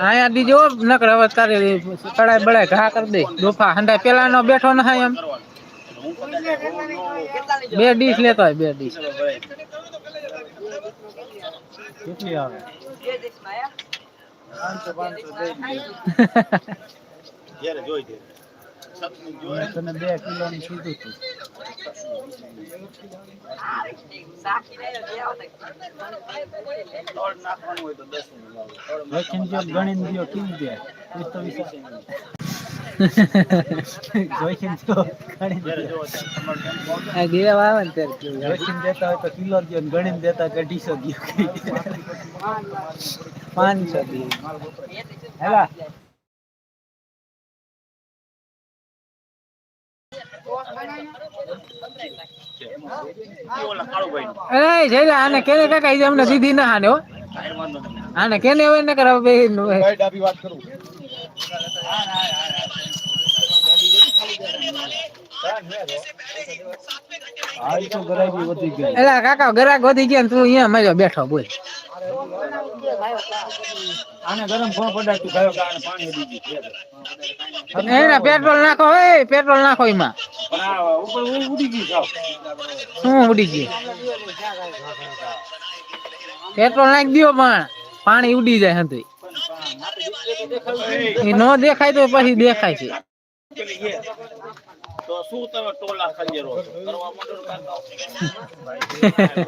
આયા દીજો નકર હવે તારે કડાઈ બળાય ઘા કરી દે. દોફા હંડા પેલા નો બેઠો ના એમ. બે ડીશ લેતો હોય બે ડીશ. કેટલી આવે બે કિલો ની તું. કિલો દ્યો ને ગણીને દેતા અઢીસો ગયો પાંચસો દ્યો હેલા. એ જઈલા આને કેને કાકા ઈ અમને દીધી ના હાને હો. આને કેને હોય ને કરાવ બે એલા કાકા ગરાક વધી ગયા ને તું અહીંયા મજો બેઠો બોલ. આને ગરમ ફોન પડાવતું ગયો કે પાણી વધી ગયું. એના પેટ્રોલ નાખો એ પેટ્રોલ નાખો એમાં ઉપર ઉડી ગયું શું ઉડી ગયું પેટ્રોલ નાખી દ્યો પણ પાણી ઉડી જાય હતું એ નો દેખાય તો પછી દેખાય છે તો શું તમે ટોલા ખંજેરો છો? કરવા માંડો ને કાંઈ તો.